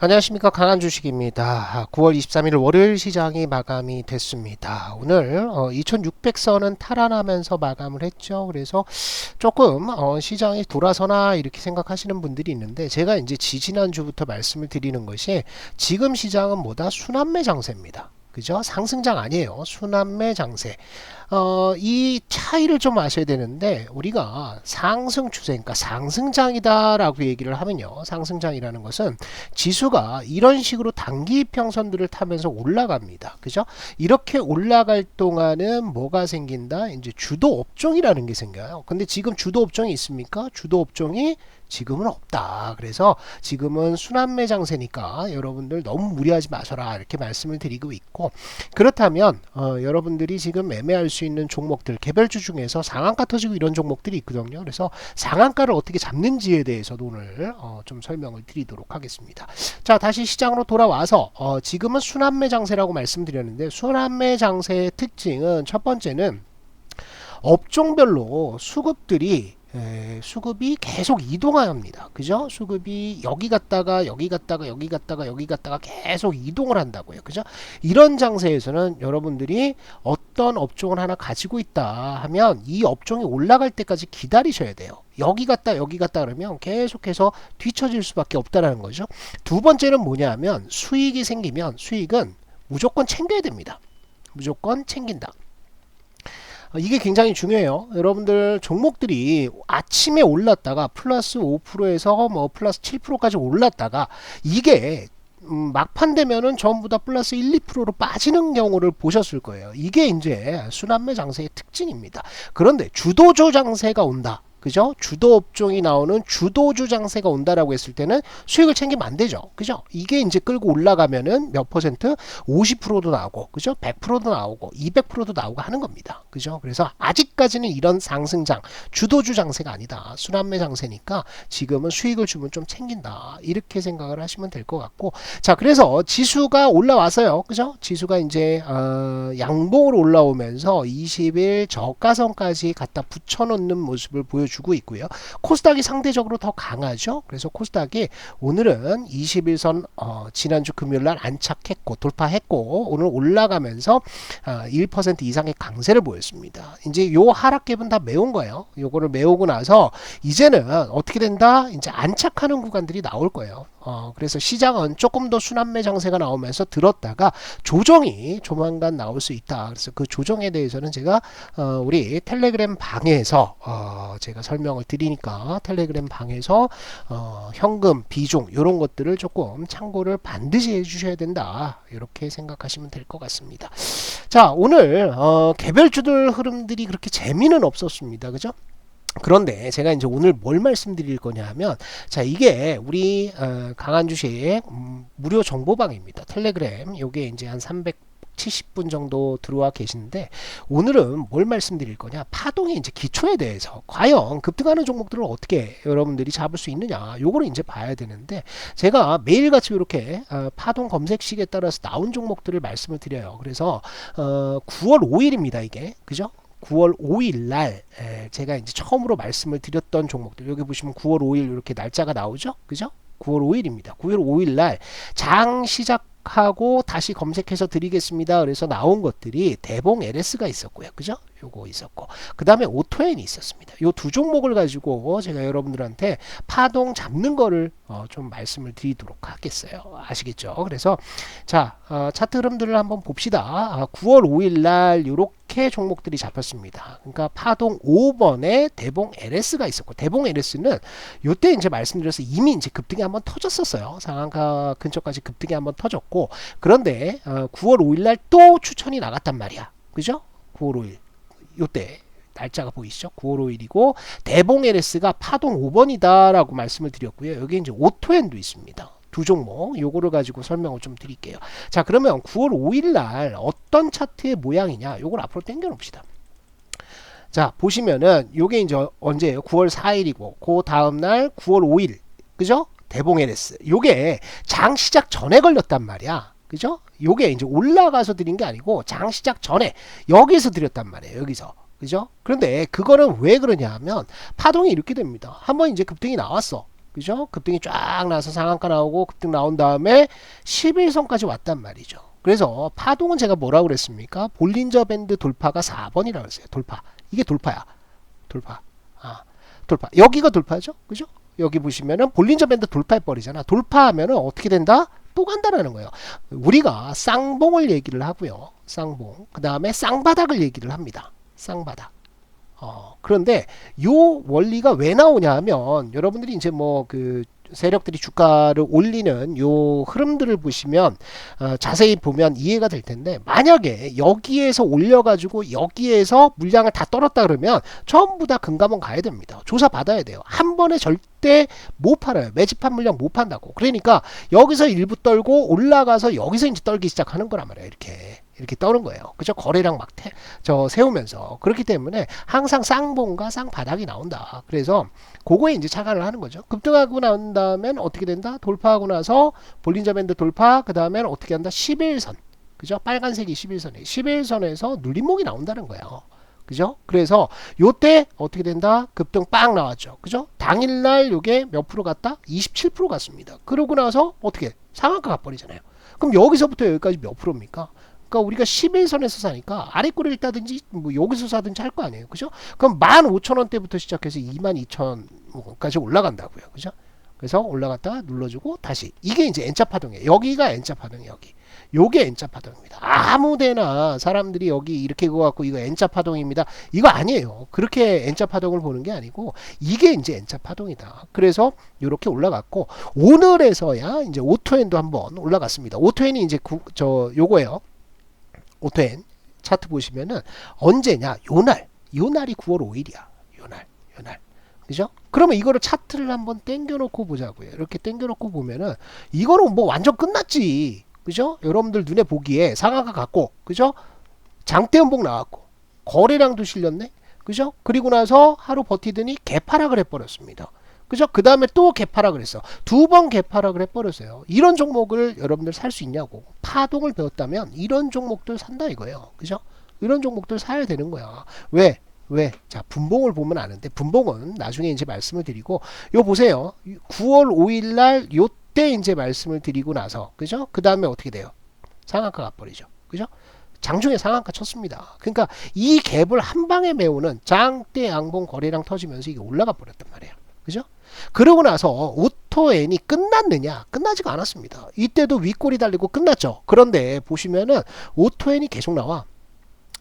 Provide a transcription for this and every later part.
안녕하십니까 강한 주식입니다. 9월 23일 월요일 시장이 마감이 됐습니다. 오늘 어, 2600선은 탈환하면서 마감을 했죠. 그래서 조금 어, 시장이 돌아서나 이렇게 생각하시는 분들이 있는데 제가 이제 지지난 주부터 말씀을 드리는 것이 지금 시장은 뭐다 순환매 장세입니다. 그죠? 상승장 아니에요. 순환매 장세. 어, 이 차이를 좀 아셔야 되는데 우리가 상승 추세, 그러니까 상승장이다라고 얘기를 하면요. 상승장이라는 것은 지수가 이런 식으로 단기 평선들을 타면서 올라갑니다. 그죠? 이렇게 올라갈 동안은 뭐가 생긴다? 이제 주도 업종이라는 게 생겨요. 근데 지금 주도 업종이 있습니까? 주도 업종이 지금은 없다. 그래서 지금은 순환매 장세니까 여러분들 너무 무리하지 마셔라 이렇게 말씀을 드리고 있고 그렇다면 어, 여러분들이 지금 매매할 수 있는 종목들 개별주 중에서 상한가 터지고 이런 종목들이 있거든요. 그래서 상한가를 어떻게 잡는지에 대해서도 오늘 어, 좀 설명을 드리도록 하겠습니다. 자 다시 시장으로 돌아와서 어, 지금은 순환매 장세라고 말씀드렸는데 순환매 장세의 특징은 첫 번째는 업종별로 수급들이 에, 수급이 계속 이동합니다. 그죠? 수급이 여기 갔다가 여기 갔다가 여기 갔다가 여기 갔다가 계속 이동을 한다고요. 그죠? 이런 장세에서는 여러분들이 어떤 업종을 하나 가지고 있다 하면 이 업종이 올라갈 때까지 기다리셔야 돼요. 여기 갔다 여기 갔다 그러면 계속해서 뒤처질 수밖에 없다라는 거죠. 두 번째는 뭐냐면 수익이 생기면 수익은 무조건 챙겨야 됩니다. 무조건 챙긴다. 어, 이게 굉장히 중요해요. 여러분들 종목들이 아침에 올랐다가 플러스 5%에서 뭐 플러스 7%까지 올랐다가 이게 음, 막판 되면은 전부 다 플러스 1, 2%로 빠지는 경우를 보셨을 거예요. 이게 이제 순환매 장세의 특징입니다. 그런데 주도조 장세가 온다. 그죠? 주도 업종이 나오는 주도주 장세가 온다라고 했을 때는 수익을 챙기면 안 되죠. 그죠? 이게 이제 끌고 올라가면은 몇 퍼센트? 50%도 나오고, 그죠? 100%도 나오고, 200%도 나오고 하는 겁니다. 그죠? 그래서 아직까지는 이런 상승장, 주도주 장세가 아니다. 순환매 장세니까 지금은 수익을 주면 좀 챙긴다. 이렇게 생각을 하시면 될 것 같고. 자, 그래서 지수가 올라왔어요. 그죠? 지수가 이제, 어, 양봉으로 올라오면서 20일 저가선까지 갖다 붙여놓는 모습을 보여주 고 주고 있고요. 코스닥이 상대적으로 더 강하죠. 그래서 코스닥이 오늘은 21선 어, 지난주 금요일 날 안착했고 돌파했고 오늘 올라가면서 어, 1% 이상의 강세를 보였습니다. 이제 요 하락갭은 다 메운 거예요. 요거를 메우고 나서 이제는 어떻게 된다? 이제 안착하는 구간들이 나올 거예요. 어, 그래서 시장은 조금 더 순환매 장세가 나오면서 들었다가 조정이 조만간 나올 수 있다. 그래서 그 조정에 대해서는 제가 어, 우리 텔레그램 방에서 어, 제가 설명을 드리니까 텔레그램 방에서 어, 현금, 비중 이런 것들을 조금 참고를 반드시 해주셔야 된다. 이렇게 생각하시면 될 것 같습니다. 자 오늘 어, 개별주들 흐름들이 그렇게 재미는 없었습니다. 그죠? 그런데 제가 이제 오늘 뭘 말씀드릴 거냐 하면 자 이게 우리 어, 강한 주식 음, 무료 정보방입니다. 텔레그램. 요게 이제 한 300. 70분 정도 들어와 계시는데 오늘은 뭘 말씀드릴 거냐? 파동의 이제 기초에 대해서 과연 급등하는 종목들을 어떻게 여러분들이 잡을 수 있느냐? 요거를 이제 봐야 되는데 제가 매일같이 이렇게 어, 파동 검색식에 따라서 나온 종목들을 말씀을 드려요. 그래서 어, 9월 5일입니다 이게. 그죠 9월 5일 날 제가 이제 처음으로 말씀을 드렸던 종목들 여기 보시면 9월 5일 이렇게 날짜가 나오죠 그죠 9월 5일입니다 9월 5일 날 장 시작 하고 다시 검색해서 드리겠습니다. 그래서 나온 것들이 대봉 LS가 있었고요. 그죠? 요거 있었고 그 다음에 오토엔이 있었습니다. 요 두 종목을 가지고 제가 여러분들한테 파동 잡는 거를 어, 좀 말씀을 드리도록 하겠어요. 아시겠죠? 그래서 자 어, 차트 흐름들을 한번 봅시다. 아, 9월 5일 날 요렇게 종목들이 잡혔습니다. 그러니까 파동 5번에 대봉 LS가 있었고 대봉 LS는 요때 이제 말씀드려서 이미 이제 급등이 한번 터졌었어요. 상한가 근처까지 급등이 한번 터졌고 그런데 어, 9월 5일 날 또 추천이 나갔단 말이야. 그죠? 9월 5일 요때 날짜가 보이시죠? 9월 5일이고 대봉 LS가 파동 5번이다라고 말씀을 드렸고요. 여기 이제 오토엔도 있습니다. 두 종목 요거를 가지고 설명을 좀 드릴게요. 자 그러면 9월 5일 날 어떤 차트의 모양이냐 요걸 앞으로 당겨 놓읍시다. 자 보시면은 요게 이제 언제예요? 9월 4일이고 그 다음 날 9월 5일 그죠? 대봉 LS 요게 장 시작 전에 걸렸단 말이야. 그죠? 요게 이제 올라가서 드린 게 아니고 장 시작 전에 여기서 드렸단 말이에요. 여기서. 그죠? 그런데 그거는 왜 그러냐 하면 파동이 이렇게 됩니다. 한번 이제 급등이 나왔어. 그죠? 급등이 쫙 나서 상한가 나오고 급등 나온 다음에 11선까지 왔단 말이죠. 그래서 파동은 제가 뭐라고 그랬습니까? 볼린저 밴드 돌파가 4번이라고 했어요. 돌파. 이게 돌파야. 돌파. 아, 돌파. 여기가 돌파죠? 그죠? 여기 보시면은 볼린저 밴드 돌파해 버리잖아. 돌파하면은 어떻게 된다? 또 간다라는 거예요. 우리가 쌍봉을 얘기를 하고요. 쌍봉. 그 다음에 쌍바닥을 얘기를 합니다. 쌍바닥. 어, 그런데 요 원리가 왜 나오냐 하면 여러분들이 이제 뭐 그 세력들이 주가를 올리는 요 흐름들을 보시면 어, 자세히 보면 이해가 될 텐데 만약에 여기에서 올려가지고 여기에서 물량을 다 떨었다 그러면 전부 다 금감원 가야 됩니다. 조사 받아야 돼요. 한 번에 절대 못 팔아요. 매집한 물량 못 판다고. 그러니까 여기서 일부 떨고 올라가서 여기서 이제 떨기 시작하는 거란 말이에요. 이렇게. 이렇게 떠는 거예요. 그죠? 거래량 막 태, 저 세우면서 그렇기 때문에 항상 쌍봉과 쌍바닥이 나온다. 그래서 그거에 이제 착안을 하는 거죠. 급등하고 난 다음엔 어떻게 된다? 돌파하고 나서 볼린저 밴드 돌파, 그 다음엔 어떻게 한다? 11선. 그죠? 빨간색이 11선이에요. 11선에서 눌림목이 나온다는 거예요. 그죠? 그래서 요때 어떻게 된다? 급등 빵 나왔죠. 그죠? 당일날 요게 몇 프로 갔다? 27% 갔습니다. 그러고 나서 어떻게? 상한가 가버리잖아요. 그럼 여기서부터 여기까지 몇 프로입니까? 그러니까 우리가 11선에서 사니까 아래 거를 따든지 뭐 여기서 사든지 할 거 아니에요. 그죠? 그럼 15,000원대부터 시작해서 22,000원까지 올라간다고요. 그죠? 그래서 올라갔다가 눌러주고 다시 이게 이제 N자 파동이에요. 여기가 N자 파동이에요. 여기. 요게 N자 파동입니다. 아무데나 사람들이 여기 이렇게 그거 갖고 이거 N자 파동입니다. 이거 아니에요. 그렇게 N자 파동을 보는 게 아니고 이게 이제 N자 파동이다. 그래서 이렇게 올라갔고 오늘에서야 이제 오토엔도 한번 올라갔습니다. 오토엔이 이제 구, 저 요거예요. 오토엔 차트 보시면은 언제냐? 요날. 요날이 9월 5일이야. 요날. 요날. 그죠? 그러면 이거를 차트를 한번 땡겨 놓고 보자고요. 이렇게 땡겨 놓고 보면은 이거는 뭐 완전 끝났지. 그죠? 여러분들 눈에 보기에 상하가 갔고, 그죠? 장대 연봉 나왔고, 거래량도 실렸네? 그죠? 그리고 나서 하루 버티더니 개파락을 해버렸습니다. 그죠? 그 다음에 또 개파락을 했어. 두 번 개파락을 해버렸어요. 이런 종목을 여러분들 살 수 있냐고. 파동을 배웠다면 이런 종목들 산다 이거예요. 그죠? 이런 종목들 사야 되는 거야. 왜? 왜? 자, 분봉을 보면 아는데, 분봉은 나중에 이제 말씀을 드리고, 요 보세요. 9월 5일 날, 요때 이제 말씀을 드리고 나서, 그죠? 그 다음에 어떻게 돼요? 상한가 가 버리죠. 그죠? 장중에 상한가 쳤습니다. 그러니까 이 갭을 한 방에 메우는 장대 양봉 거래량 터지면서 이게 올라가 버렸단 말이에요. 그죠? 그러고 나서 오토엔이 끝났느냐? 끝나지가 않았습니다. 이때도 윗골이 달리고 끝났죠. 그런데 보시면은 오토엔이 계속 나와.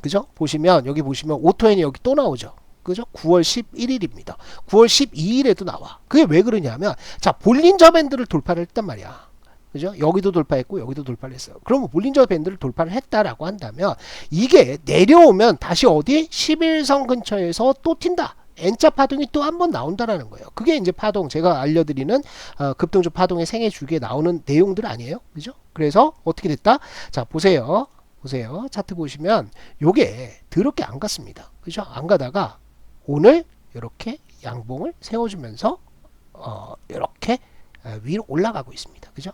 그죠? 보시면 여기 보시면 오토엔이 여기 또 나오죠. 그죠? 9월 11일입니다. 9월 12일에도 나와. 그게 왜 그러냐면 자 볼린저 밴드를 돌파를 했단 말이야. 그죠? 여기도 돌파했고 여기도 돌파를 했어요. 그러면 볼린저 밴드를 돌파를 했다라고 한다면 이게 내려오면 다시 어디 11선 근처에서 또 튄다. N자 파동이 또 한 번 나온다라는 거예요. 그게 이제 파동 제가 알려드리는 어, 급등주 파동의 생애 주기에 나오는 내용들 아니에요, 그죠? 그래서 어떻게 됐다? 자 보세요, 보세요. 차트 보시면 요게 더럽게 안 갔습니다, 그죠? 안 가다가 오늘 이렇게 양봉을 세워주면서 어, 이렇게 위로 올라가고 있습니다, 그죠?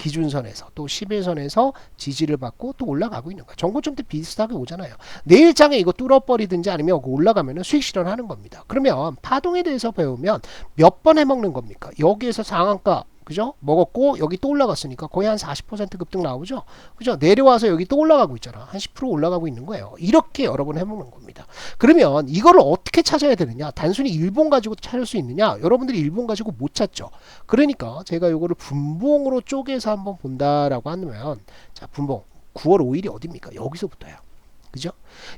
기준선에서 또 11선에서 지지를 받고 또 올라가고 있는 거예요. 정고점 때 비슷하게 오잖아요. 내일장에 이거 뚫어버리든지 아니면 올라가면 수익 실현하는 겁니다. 그러면 파동에 대해서 배우면 몇 번 해먹는 겁니까? 여기에서 상한가 그죠? 먹었고 여기 또 올라갔으니까 거의 한 40% 급등 나오죠. 그죠? 내려와서 여기 또 올라가고 있잖아. 한 10% 올라가고 있는 거예요. 이렇게 여러 번 해먹는 겁니다. 그러면 이거를 어떻게 찾아야 되느냐? 단순히 일본 가지고 찾을 수 있느냐? 여러분들이 일본 가지고 못 찾죠. 그러니까 제가 이거를 분봉으로 쪼개서 한번 본다라고 하면 자 분봉 9월 5일이 어디입니까? 여기서부터야. 그죠?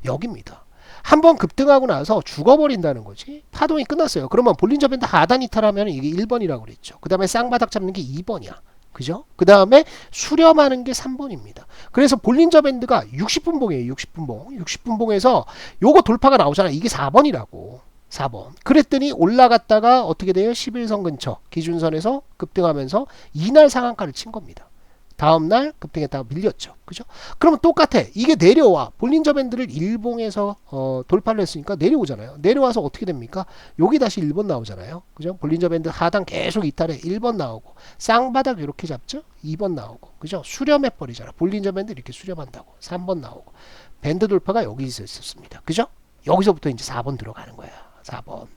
여기입니다. 한번 급등하고 나서 죽어버린다는 거지. 파동이 끝났어요. 그러면 볼린저 밴드 하단 이탈하면 이게 1번이라고 그랬죠. 그 다음에 쌍바닥 잡는 게 2번이야. 그죠? 그 다음에 수렴하는 게 3번입니다. 그래서 볼린저 밴드가 60분 봉이에요. 60분 봉. 60분 봉에서 요거 돌파가 나오잖아. 이게 4번이라고. 4번. 그랬더니 올라갔다가 어떻게 돼요? 11선 근처 기준선에서 급등하면서 이날 상한가를 친 겁니다. 다음날 급등했다가 밀렸죠. 그죠? 그러면 똑같아. 이게 내려와. 볼린저 밴드를 일봉에서 어, 돌파를 했으니까 내려오잖아요. 내려와서 어떻게 됩니까? 여기 다시 1번 나오잖아요. 그죠? 볼린저 밴드 하단 계속 이탈해. 1번 나오고. 쌍바닥 이렇게 잡죠? 2번 나오고. 그죠? 수렴해 버리잖아. 볼린저 밴드 이렇게 수렴한다고. 3번 나오고. 밴드 돌파가 여기 있었습니다. 그죠? 여기서부터 이제 4번 들어가는 거야. 4번.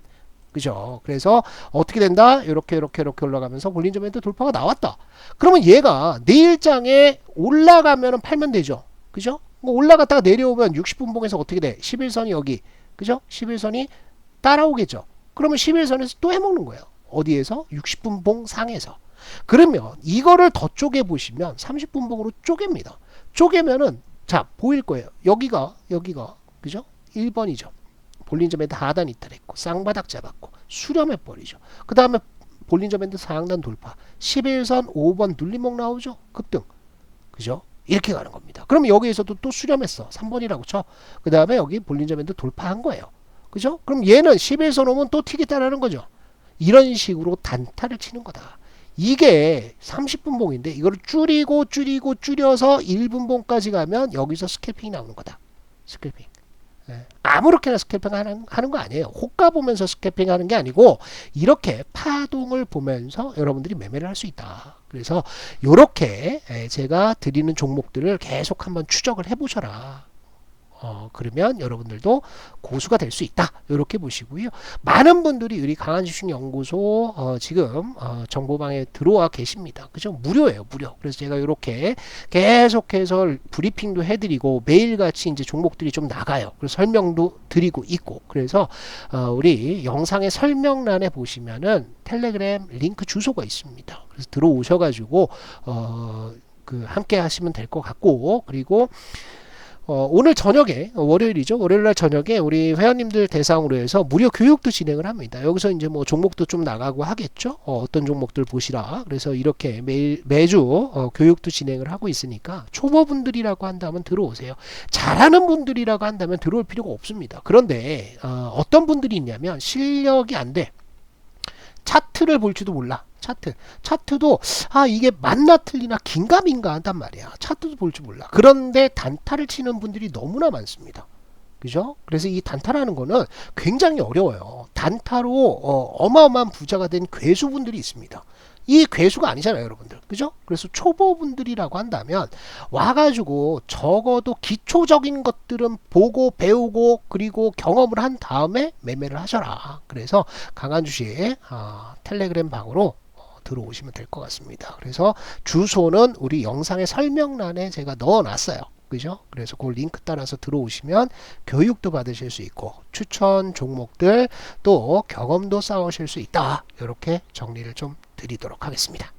그죠? 그래서 어떻게 된다? 이렇게 이렇게 이렇게 올라가면서 볼린저 밴드 돌파가 나왔다. 그러면 얘가 내일장에 올라가면은 팔면 되죠. 그죠? 뭐 올라갔다가 내려오면 60분 봉에서 어떻게 돼? 11선이 여기. 그죠? 11선이 따라오겠죠. 그러면 11선에서 또 해먹는 거예요. 어디에서? 60분 봉 상에서. 그러면 이거를 더 쪼개 보시면 30분 봉으로 쪼갭니다. 쪼개면은 자 보일 거예요. 여기가 여기가 그죠? 1번이죠. 볼린저 밴드 하단 이탈했고 쌍바닥 잡았고 수렴해 버리죠. 그 다음에 볼린저 밴드 상단 돌파 11선 5번 눌림목 나오죠. 급등 그죠? 이렇게 가는 겁니다. 그럼 여기에서도 또 수렴했어. 3번이라고 쳐. 그 다음에 여기 볼린저 밴드 돌파한 거예요. 그죠? 그럼 얘는 11선 오면 또 튀겠다라는 거죠. 이런 식으로 단타를 치는 거다. 이게 30분 봉인데 이거를 줄이고 줄이고 줄여서 1분 봉까지 가면 여기서 스캘핑이 나오는 거다. 스캘핑. 예. 아무렇게나 스캘핑 하는, 하는 거 아니에요. 호가 보면서 스캘핑 하는 게 아니고 이렇게 파동을 보면서 여러분들이 매매를 할 수 있다. 그래서 이렇게 제가 드리는 종목들을 계속 한번 추적을 해보셔라. 어, 그러면 여러분들도 고수가 될 수 있다. 이렇게 보시고요. 많은 분들이 우리 강한주식 연구소 어, 지금 어, 정보방에 들어와 계십니다. 그죠? 무료예요, 무료. 그래서 제가 이렇게 계속해서 브리핑도 해드리고 매일같이 이제 종목들이 좀 나가요. 그래서 설명도 드리고 있고. 그래서 어, 우리 영상의 설명란에 보시면은 텔레그램 링크 주소가 있습니다. 그래서 들어오셔가지고 어, 그 함께 하시면 될 것 같고 그리고 어, 오늘 저녁에 어, 월요일이죠. 월요일날 저녁에 우리 회원님들 대상으로 해서 무료 교육도 진행을 합니다. 여기서 이제 뭐 종목도 좀 나가고 하겠죠. 어, 떤 종목들 보시라. 그래서 이렇게 매일 매주 어, 교육도 진행을 하고 있으니까 초보분들이라고 한다면 들어오세요. 잘하는 분들이라고 한다면 들어올 필요가 없습니다. 그런데 어, 어떤 분들이 있냐면 실력이 안 돼. 차트를 볼지도 몰라. 차트. 차트도 아 이게 맞나 틀리나 긴가민가 한단 말이야. 차트도 볼 줄 몰라. 그런데 단타를 치는 분들이 너무나 많습니다. 그죠? 그래서 이 단타라는 거는 굉장히 어려워요. 단타로 어, 마어마한 부자가 된 괴수분들이 있습니다. 이 괴수가 아니잖아요, 여러분들. 그죠? 그래서 초보분들이라고 한다면 와가지고 적어도 기초적인 것들은 보고 배우고 그리고 경험을 한 다음에 매매를 하셔라. 그래서 강한 주식 어, 텔레그램 방으로 어, 들어오시면 될 것 같습니다. 그래서 주소는 우리 영상의 설명란에 제가 넣어놨어요. 그죠? 그래서 그 링크 따라서 들어오시면 교육도 받으실 수 있고 추천 종목들 또 경험도 쌓으실 수 있다. 이렇게 정리를 좀 드리도록 하겠습니다.